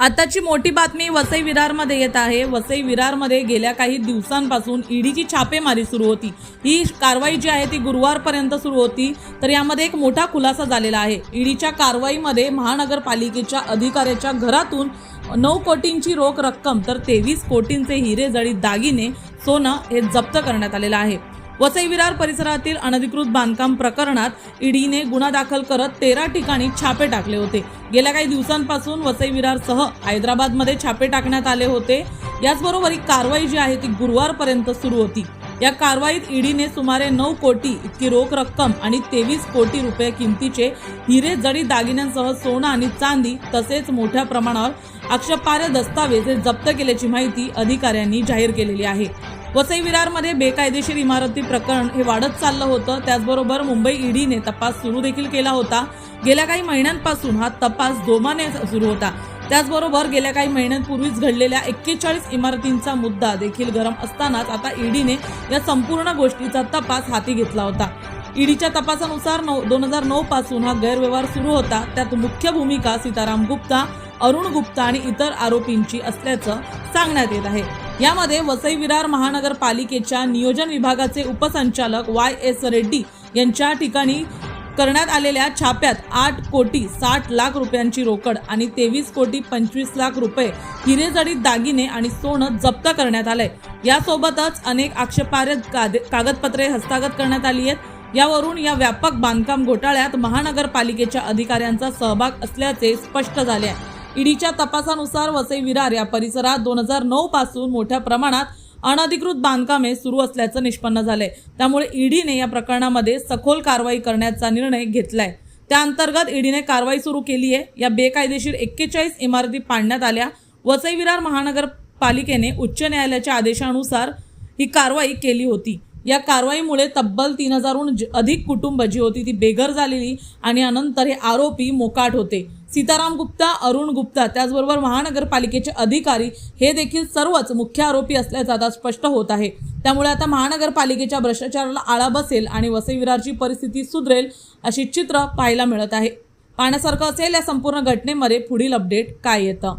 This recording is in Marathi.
आताची मोठी बातमी वसई विरारमध्ये येत आहे. वसई विरारमध्ये गेल्या काही दिवसांपासून ईडीची छापेमारी सुरू होती. ही कारवाई जी आहे ती गुरुवारपर्यंत सुरू होती. तर यामध्ये एक मोठा खुलासा झालेला आहे. ईडीच्या कारवाईमध्ये महानगरपालिकेच्या अधिकाऱ्याच्या घरातून नऊ कोटींची रोख रक्कम तर तेवीस कोटींचे हिरे जळी दागिने सोनं हे जप्त करण्यात आलेलं आहे. वसई विरार परिसरातील अनधिकृत बांधकाम प्रकरणात ईडीने गुन्हा दाखल करत तेरा ठिकाणी छापे टाकले होते. गेल्या काही दिवसांपासून वसई विरारसह हैदराबादमध्ये छापे टाकण्यात आले होते. याचबरोबर ही कारवाई जी आहे ती गुरुवारपर्यंत सुरू होती. या कारवाईत ईडीने सुमारे नऊ कोटी इतकी रोख रक्कम आणि तेवीस कोटी रुपये किमतीचे हिरे जडी दागिन्यांसह सोनं आणि चांदी तसेच मोठ्या प्रमाणावर आक्षेपार्ह दस्तावेज हे जप्त केल्याची माहिती अधिकाऱ्यांनी जाहीर केलेली आहे. वसई विरारमध्ये बेकायदेशीर इमारती प्रकरण हे वाढत चाललं होतं. त्याचबरोबर मुंबई ईडीने तपास सुरू देखील केला होता. गेल्या काही महिन्यांपासून हा तपास जोमाने सुरू होता. त्याचबरोबर गेल्या काही महिन्यांपूर्वीच घडलेल्या एक्केचाळीस इमारतींचा मुद्दा देखील गरम असतानाच आता ईडीने या संपूर्ण गोष्टीचा तपास हाती घेतला होता. ईडीच्या तपासानुसार नऊ दोन हजार नऊ पासून हा गैरव्यवहार सुरू होता. त्यात मुख्य भूमिका सीताराम गुप्ता अरुण गुप्ता आणि इतर आरोपींची असल्याचं सांगण्यात येत आहे. यामध्ये वसई विरार महानगरपालिकेच्या नियोजन विभागाचे उपसंचालक वाय एस रेड्डी यांच्या ठिकाणी करण्यात आलेल्या छाप्यात आठ कोटी साठ लाख रुपयांची रोकड आणि तेवीस कोटी पंचवीस लाख रुपये हिरेजडीत दागिने आणि सोनं जप्त करण्यात आलंय. यासोबतच अनेक आक्षेपार्ह कागदपत्रे हस्तागत करण्यात आली आहेत. यावरून या व्यापक बांधकाम घोटाळ्यात महानगरपालिकेच्या अधिकाऱ्यांचा सहभाग असल्याचे स्पष्ट झाले आहे. ईडीच्या तपासानुसार वसई विरार या परिसरात दोन हजार नऊ पासून मोठ्या प्रमाणात अनधिकृत बांधकामे सुरू असल्याचं निष्पन्न झालंय. त्यामुळे ईडीने या प्रकरणामध्ये सखोल कारवाई करण्याचा निर्णय घेतलाय. त्या अंतर्गत ईडीने कारवाई सुरू केली आहे या बेकायदेशीर एक्केचाळीस इमारती पाडण्यात आल्या. वसई विरार महानगरपालिकेने उच्च न्यायालयाच्या आदेशानुसार ही कारवाई केली होती. या कारवाईमुळे तब्बल तीन हजारहून ज- अधिक कुटुंब जी होती ती बेघर झालेली आणि अनंतर हे आरोपी मोकाट होते. सीताराम गुप्ता अरुण गुप्ता त्याचबरोबर महानगरपालिकेचे अधिकारी हे देखील सर्वच मुख्य आरोपी असल्याचं आता स्पष्ट होत आहे. त्यामुळे आता महानगरपालिकेच्या भ्रष्टाचाराला आळा बसेल आणि वसई विरारची परिस्थिती सुधरेल अशी चित्र पाहायला मिळत आहे. पाहण्यासारखं असेल या संपूर्ण घटनेमध्ये पुढील अपडेट काय येतं.